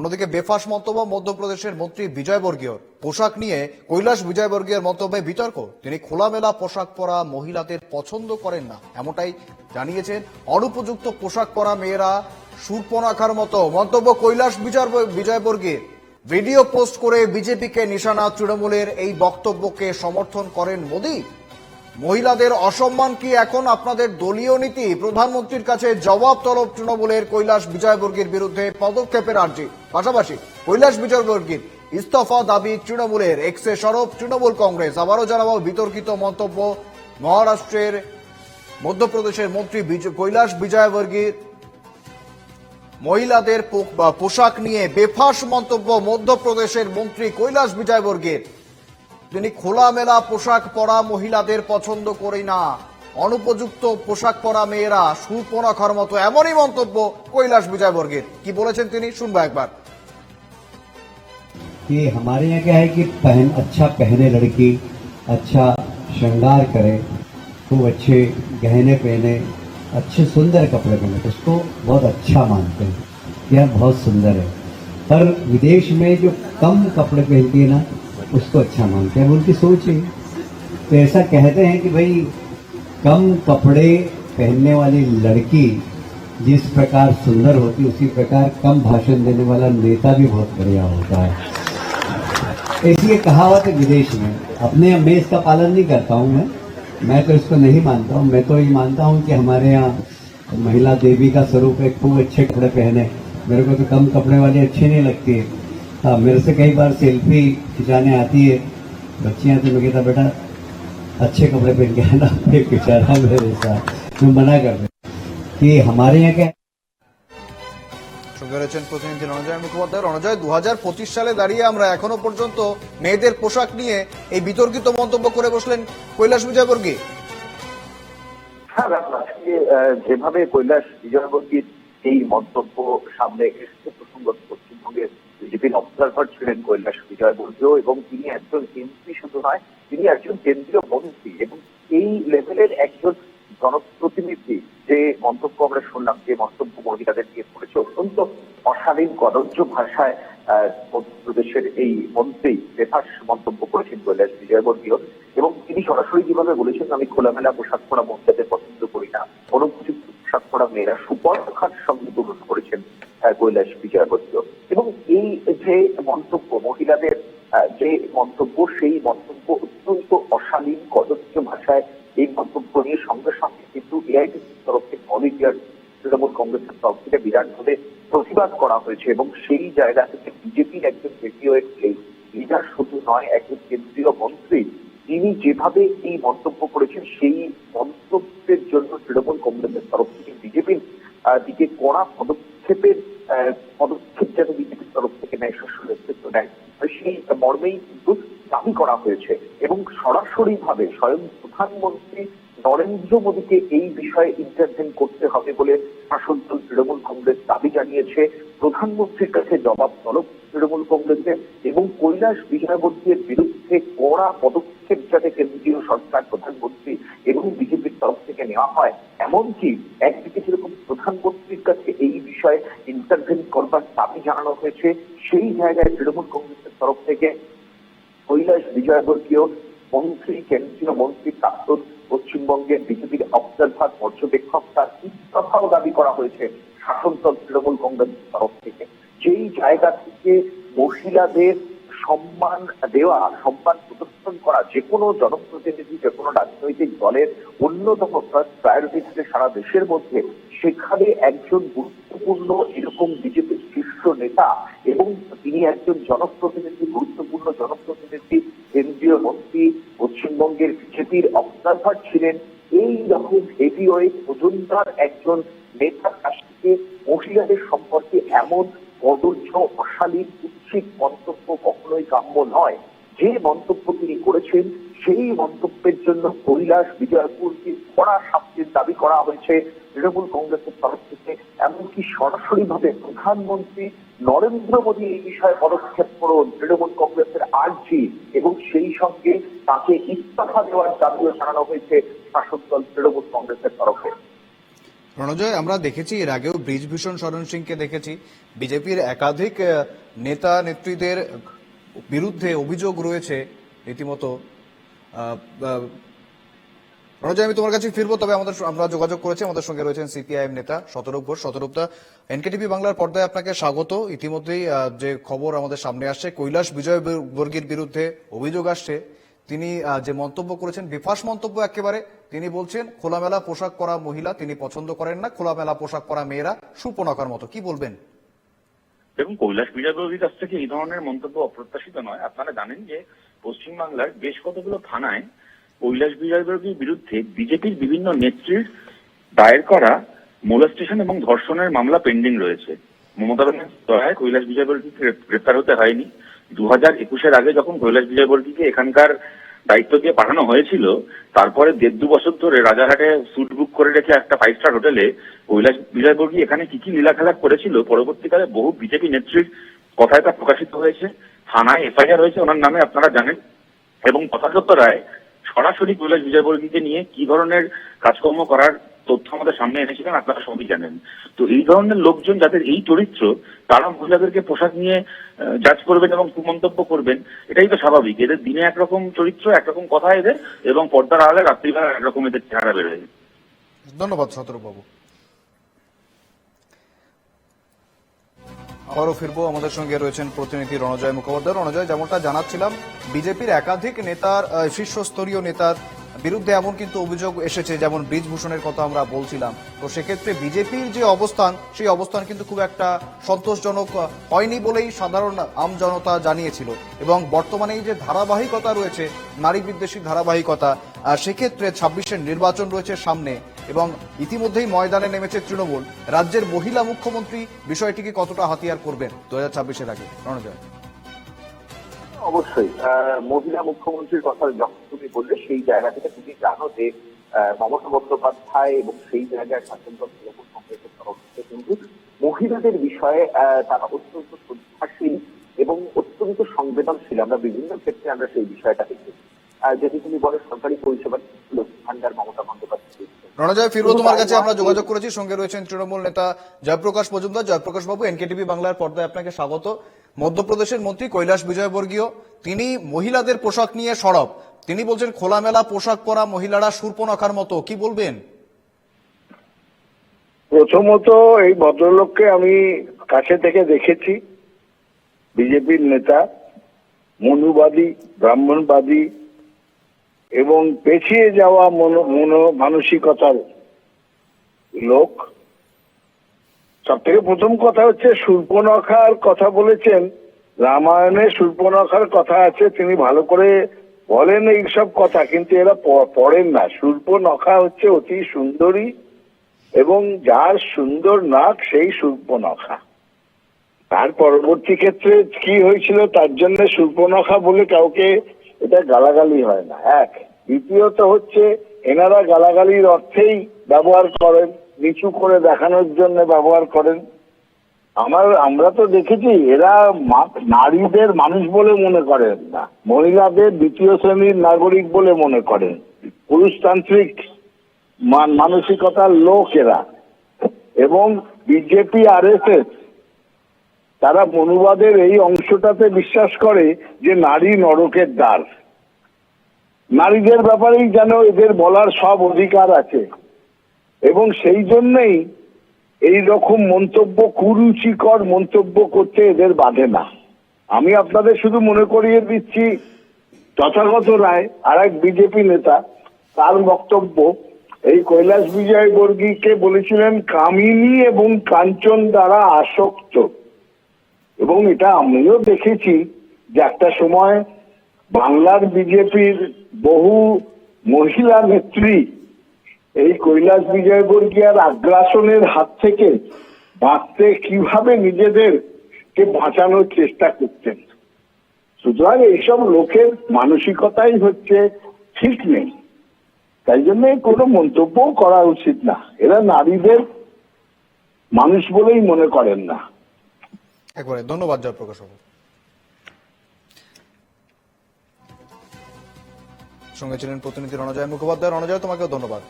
অন্যদিকে বেফাস মন্তব্য মধ্যপ্রদেশের মন্ত্রী বিজয়বর্গীয়। পোশাক নিয়ে কৈলাস বিজয়বর্গীয়ের মন্তব্যে বিতর্ক। তিনি খোলামেলা পোশাক পরা মহিলাদের পছন্দ করেন না। এমনটাই জানিয়েছেন অনুপযুক্ত পোশাক পরা মেয়েরা সুরপনাখার মতো। মন্তব্য কৈলাস বিজয় বিজয়বর্গীয় ভিডিও পোস্ট করে বিজেপিকে নিশানা তৃণমূলের এই বক্তব্যকে সমর্থন করেন মোদী। মহিলাদের অসম্মান কি এখন আপনাদের দলীয় নীতি? প্রধানমন্ত্রীর কাছে জবাব তলব তৃণমূলের কৈলাস বিজয়বর্গীর বিরুদ্ধে পদক্ষেপের আর্জি। পাশাপাশি কৈলাস বিজয়বর্গীর ইস্তফা দাবি তৃণমূলের। এক্সে সরব তৃণমূল কংগ্রেস। আবারও জানাব বিতর্কিত মন্তব্য মহারাষ্ট্রের মধ্যপ্রদেশের মন্ত্রী কৈলাস বিজয়বর্গীর মহিলাদের পোশাক নিয়ে বেফাস মন্তব্য মধ্যপ্রদেশের মন্ত্রী কৈলাস বিজয়বর্গীর। তিনি খোলামেলা পোশাক পরা মহিলাদের পছন্দ করি না অনুপযুক্ত পোশাক পরা মেয়েরা সুপনাখার মতো এমনই মন্তব্য কৈলাস বিজয়বর্গীর কি বলেছেন তিনি শুনবো একবার कि हमारे यहाँ क्या है कि पहन अच्छा पहने लड़की अच्छा श्रृंगार करे खूब अच्छे गहने पहने अच्छे सुंदर कपड़े पहने उसको बहुत अच्छा मानते हैं यह बहुत सुंदर है पर विदेश में जो कम कपड़े पहनती है ना उसको अच्छा मानते हैं उनकी सोच है तो ऐसा कहते हैं कि भाई, कम कपड़े पहनने वाली लड़की जिस प्रकार सुंदर होती, उसी प्रकार कम भाषण देने वाला नेता भी बहुत बढ़िया होता है। ऐसी ये कहावत है विदेश में। अपने मैं इसका पालन नहीं करता हूँ मैं। मैं तो इसको नहीं मानता हूँ। मैं तो ये मानता हूँ कि हमारे यहाँ महिला देवी का स्वरूप है, खूब अच्छे कपड़े पहने। मेरे को तो कम कपड़े वाली अच्छी नहीं लगती है। हाँ मेरे से कई बार सेल्फी खिंचाने आती है बच्चियाँ तो मैं कहता बेटा अच्छे कपड़े पहन के आना फिर खिंचाना मेरे साथ मैं मना कर देता कि हमारे यहाँ क्या है, সঙ্গে রয়েছেন প্রতিনিধি রণজয় মুখোপাধ্যায় রণজয় দু সালে দাঁড়িয়ে আমরা এখনো পর্যন্ত মেয়েদের পোশাক নিয়ে এই বিতর্কিত মন্তব্য করে বসলেন কৈলাস বিজয়বর্গী হ্যাঁ দেখো, আজকে আহ, যেভাবে কৈলাস বিজয়বর্গীর এই মন্তব্য সামনে এসেছে প্রসঙ্গত পশ্চিমবঙ্গের বিজেপির অবজারভার ছিলেন কৈলাস বিজয়বর্গীয় এবং তিনি একজন এমপি শুধু নয়, তিনি একজন কেন্দ্রীয় মন্ত্রী এবং এই লেভেলের একজন জনপ্রতিনিধি যে মন্তব্য আমরা শুনলাম, যে মন্তব্য মহিলাদের নিয়ে করেছে, অত্যন্ত অশালীন কদর্য ভাষায় মধ্যপ্রদেশের এই মন্ত্রী বেফাস মন্তব্য করেছেন কৈলাস বিজয়বর্গীয় এবং তিনি সরাসরি যেভাবে বলেছেন, আমি খোলামেলা পোশাক পরা মহিলাদের পছন্দ করি না, অনুপযুক্ত পোশাক পরা মেয়েরা সুপর্ণ সুপর্ণখার সঙ্গে তুলন করেছেন। কৈলাস বিজয়বর্গীয় এবং এই যে মন্তব্য, মহিলাদের যে মন্তব্য, সেই মন্তব্য অত্যন্ত অশালীন কদর্য ভাষায় এই মন্তব্য নিয়ে সঙ্গে সঙ্গে কিন্তু এআইটিসির তরফ থেকে অল ইন্ডিয়ার তৃণমূল কংগ্রেসের তরফ থেকে বিরাটভাবে প্রতিবাদ করা হয়েছে এবং সেই জায়গা থেকে বিজেপির একজন জাতীয় লিডার, শুধু নয়, একজন কেন্দ্রীয় মন্ত্রী, তিনি যেভাবে এই মন্তব্য করেছেন, সেই মন্তব্যের জন্য তৃণমূল কংগ্রেসের তরফ থেকে বিজেপির দিকে কড়া পদক্ষেপের আহ, পদক্ষেপ যেন বিজেপির তরফ থেকে নেয় শস্য নেতৃত্ব নেয় সেই মর্মেই কিন্তু দাবি করা হয়েছে এবং সরাসরি ভাবে স্বয়ং প্রধানমন্ত্রী নরেন্দ্র মোদীকে এই বিষয়ে ইন্টারভেন করতে হবে বলে শাসক দল তৃণমূল কংগ্রেস দাবি জানিয়েছে। প্রধানমন্ত্রীর কাছে জবাব তলব তৃণমূল কংগ্রেসের এবং কৈলাস বিজয়বর্গীর বিরুদ্ধে কড়া পদক্ষেপ যাতে কেন্দ্রীয় সরকার, প্রধানমন্ত্রী এবং বিজেপির তরফ থেকে নেওয়া হয়, এমনকি একদিকে যেরকম প্রধানমন্ত্রীর কাছে এই বিষয়ে ইন্টারভেন করবার দাবি জানানো হয়েছে, সেই জায়গায় তৃণমূল কংগ্রেসের তরফ থেকে কৈলাস বিজয়বর্গীয় মন্ত্রী, কেন্দ্রীয় মন্ত্রী, প্রাক্তন পশ্চিমবঙ্গের বিজেপির অবজারভার, পর্যবেক্ষক তার ইস্তফাও দাবি করা হয়েছে শাসক দল তৃণমূল কংগ্রেসের তরফ থেকে। যেই জায়গা থেকে মহিলাদের সম্মান দেওয়া, সম্মান প্রদর্শন করা, যে কোনো জনপ্রতিনিধি, যে কোনো রাজনৈতিক দলের অন্যতম প্রায়োরিটি থাকে সারা দেশের মধ্যে, সেখানে একজন গুরুত্বপূর্ণ এরকম বিজেপির শীর্ষ নেতা এবং তিনি একজন জনপ্রতিনিধি, গুরুত্বপূর্ণ জনপ্রতিনিধি কেন্দ্রীয় মন্ত্রী পশ্চিমবঙ্গের বিজেপির অবজারভার ছিলেন এই রকম হেভিওয়েট ওজনদার একজন নেতার কাছ থেকে মহিলাদের সম্পর্কে এমন কদর্য অশালীন উচ্ছিক মন্তব্য কখনোই কাম্য নয়। যে মন্তব্য তিনি করেছেন সেই মন্তব্যের জন্য কৈলাস বিজয়পুরকে কড়া শাস্তির দাবি করা হয়েছে। তৃণমূল কংগ্রেসের তরফ থেকে। এমনকি সরাসরি ভাবে প্রধানমন্ত্রী নরেন্দ্র মোদী এই বিষয়ে পদক্ষেপ করুন। তৃণমূল কংগ্রেসের আর্জি এবং সেই সঙ্গে তাকে ইস্তফা দেওয়ার দাবিও জানানো হয়েছে শাসক দল তৃণমূল কংগ্রেসের তরফে। রণজয়, আমরা দেখেছি এর আগেও ব্রিজভূষণ শরণ সিংকে দেখেছি। বিজেপির একাধিক নেতা নেত্রীদের বিরুদ্ধে অভিযোগ রয়েছে রীতিমতো। আমি তোমার কাছে ফিরবো, তবে আমাদের আমরা যোগাযোগ করেছি, আমাদের সঙ্গে রয়েছেন সিপিআইএম নেতা শতরূপ ঘোষ। শতরূপদা এনকেটিভি বাংলার পর্দায় আপনাকে স্বাগত। ইতিমধ্যেই যে খবর আমাদের সামনে আসছে, কৈলাস বিজয় বর্গীর বিরুদ্ধে অভিযোগ আসছে। তিনি যে মন্তব্য করেছেন, বিফাস মন্তব্য একেবারে। তিনি বলছেন, খোলামেলা পোশাক পরা মহিলা, তিনি পছন্দ করেন না, খোলামেলা পোশাক পরা মেয়েরা সুপনকার মতো। কি বলবেন? দেখুন, কৈলাস বিজয়বর্গীর কাছ থেকে এই ধরনের মন্তব্য অপ্রত্যাশিত নয়। আপনারা জানেন যে পশ্চিমবাংলার বেশ কতগুলো থানায় কৈলাস বিজয়বর্গীর বিরুদ্ধে বিজেপির বিভিন্ন নেত্রীর দায়ের করা মোলাস্টেশন এবং ধর্ষণের মামলা পেন্ডিং রয়েছে। মমতা দয়ায় কৈলাস বিজয়বর্গীকে গ্রেপ্তার হতে হয়নি। দু হাজার একুশের আগে যখন কৈলাস বিজয়বর্গীকে এখানকার দায়িত্ব দিয়ে পাঠানো হয়েছিল, তারপরে দেড় দু বছর ধরে রাজারহাটে সুট বুক করে রেখে একটা ফাইভ স্টার হোটেলে কৈলাস বিজয়বর্গী এখানে কি কি লীলাখেলা করেছিল, পরবর্তীকালে বহু বিজেপি নেত্রীর কথায় তা প্রকাশিত হয়েছে। থানায় এফআইআর হয়েছে, ওনার নামে আপনারা জানেন। এবং যথাযথ রায়, সরাসরি কৈলাস বিজয়বর্গীকে নিয়ে কি ধরনের কাজকর্ম করার তথ্য আমাদের সামনে এনেছিলেন, আপনারা সবই জানেন। তো এই ধরনের লোকজন যাদের এই চরিত্র, তারা মহিলাদেরকে পোশাক নিয়ে জাজ করবেন এবং কুমন্তব্য করবেন, এটাই তো স্বাভাবিক। এদের দিনে একরকম চরিত্র, একরকম কথা এদের, এবং পর্দার আড়ালে রাত্রিবেলা একরকম এদের চেহারা বেরোয়। ধন্যবাদ শতরূপ আবারও ফিরবো। আমাদের সঙ্গে রয়েছেন প্রতিনিধি রণজয় মুখোপাধ্যায়। রণজয়, যেমনটা জানাচ্ছিলাম, বিজেপির একাধিক নেতার শীর্ষস্তরীয় নেতার বিরুদ্ধে এমন কিন্তু অভিযোগ এসেছে, যেমন ব্রিজভূষণের কথা আমরা বলছিলাম। তো সেক্ষেত্রে বিজেপির যে অবস্থান, সেই অবস্থান কিন্তু খুব একটা সন্তোষজনক হয়নি বলেই সাধারণ আম জনতা জানিয়েছিল। এবং বর্তমানে এই যে ধারাবাহিকতা রয়েছে, নারী বিদ্বেষী ধারাবাহিকতা সেক্ষেত্রে ছাব্বিশের নির্বাচন রয়েছে সামনে। এবং ইতিমধ্যেই ময়দানে নেমেছে তৃণমূল। রাজ্যের মহিলা মুখ্যমন্ত্রী বিষয়টিকে কতটা হাতিয়ার করবেন? দু হাজার ছাব্বিশের আগে। রণজয়। অবশ্যই। মহিলা মুখ্যমন্ত্রীর কথা যখন তুমি বললে সেই জায়গা থেকে তুমি জানো যে মমতা বন্দ্যোপাধ্যায় এবং সেই জায়গায় শাসনদল তৃণমূল কংগ্রেসের তরফ থেকে কিন্তু মহিলাদের বিষয়ে তারা অত্যন্ত শ্রদ্ধাশীল এবং অত্যন্ত সংবেদনশীল। আমরা বিভিন্ন ক্ষেত্রে আমরা সেই বিষয়টা আহ, যদি তুমি বলো সরকারি পরিষেবা লক্ষ্মী ভান্ডার মমতা বন্দ্যোপাধ্যায় দিচ্ছেন। রণজয় ফিরবো তোমার কাছে আমরা যোগাযোগ করেছি। সঙ্গে রয়েছেন তৃণমূল নেতা জয়প্রকাশ মজুমদার। জয়প্রকাশ বাবু এনকেটিভি বাংলার পর্দায় আপনাকে স্বাগত। মধ্যপ্রদেশের মন্ত্রী কৈলাস বিজয়বর্গীয় তিনি মহিলাদের পোশাক নিয়ে সরব। তিনি বলছেন খোলামেলা পোশাক পরা মহিলারা সুর্পনখার মতো। কি বলবেন? প্রথমত এই ভদ্রলোককে আমি কাছে থেকে দেখেছি। বিজেপির নেতা মনুবাদী ব্রাহ্মণবাদী এবং পেছিয়ে যাওয়া মনো মনো- মানসিকতার লোক। সব থেকে প্রথম কথা হচ্ছে সূর্পনখার কথা বলেছেন। রামায়ণে সূর্পনখার কথা আছে, তিনি ভালো করে বলেন এইসব কথা, কিন্তু এরা পড়েন না। সূর্পনখা হচ্ছে অতি সুন্দরী, এবং যার সুন্দর নাক, সেই সূর্পনখা তার পরবর্তী ক্ষেত্রে কি হয়েছিল, তার জন্য সূর্পনখা বলে কাউকে এটা গালাগালি হয় না, এক। দ্বিতীয়ত হচ্ছে, এনারা গালাগালির অর্থেই ব্যবহার করেন, নিচু করে দেখানোর জন্য ব্যবহার করেন। আমার, আমরা তো দেখেছি, এরা নারীদের মানুষ বলে মনে করেন না। মহিলাদের দ্বিতীয় শ্রেণির নাগরিক বলে মনে করেন। পুরুষতান্ত্রিক মান- মানসিকতার লোক এরা। এবং বিজেপি আর তারা মনুবাদের এই অংশটাতে বিশ্বাস করে যে নারী নরকের দ্বার। নারীদের ব্যাপারেই যেন এদের বলার সব অধিকার আছে। এবং সেই জন্যেই এই রকম মন্তব্য, কুরুচিকর মন্তব্য করতে এদের বাধে না। আমি আপনাদের শুধু মনে করিয়ে দিচ্ছি তথাগত রায় আর এক বিজেপি নেতা, তার বক্তব্য, এই কৈলাস বিজয় বর্গীকে বলেছিলেন, কামিনী এবং কাঞ্চন দ্বারা আসক্ত। এবং এটা আমিও দেখেছি যে একটা সময় বাংলার বিজেপির বহু মহিলা নেত্রী এই কৈলাস বিজয়বর্গীয়ার আগ্রাসনের হাত থেকে বাঁচতে কীভাবে নিজেদেরকে বাঁচানোর চেষ্টা করতেন। সুতরাং এইসব লোকের মানসিকতাই হচ্ছে ঠিক নেই। তাই জন্য কোনো মন্তব্যও করা উচিত না। এরা নারীদের মানুষ বলেই মনে করেন না। একবারে ধন্যবাদ জয়প্রকাশ বাবু। সঙ্গে ছিলেন প্রতিনিধি রণজয় মুখোপাধ্যায়। রণজয় তোমাকেও ধন্যবাদ।